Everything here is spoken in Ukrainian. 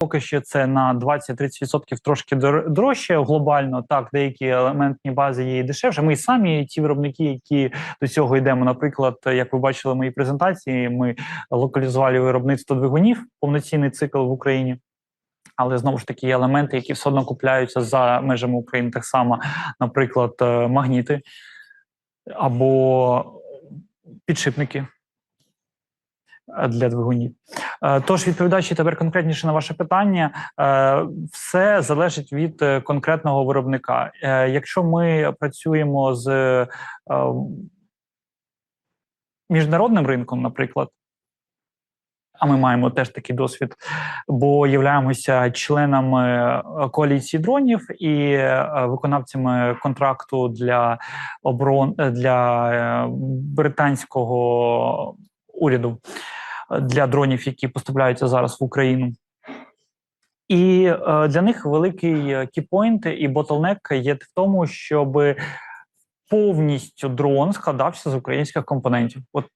Поки що це на 20-30% трошки дорожче глобально. Так, деякі елементні бази є дешевше. Ми самі ті виробники, які до цього йдемо. Наприклад, як ви бачили в моїй презентації, ми локалізували виробництво двигунів, повноцінний цикл в Україні. Але знову ж таки є елементи, які все одно купляються за межами України. Так само, наприклад, е, магніти або підшипники е, для двигунів. Е, Тож, відповідаючи тепер конкретніше на ваше питання, е, все залежить від е, конкретного виробника. Якщо ми працюємо з міжнародним ринком, наприклад, а ми маємо теж такий досвід, бо являємося членами коаліції дронів і виконавцями контракту для оборон для британського уряду для дронів, які поступляються зараз в Україну. І е, для них великий кіпойнт і ботлнек є в тому, щоб повністю дрон складався з українських компонентів. От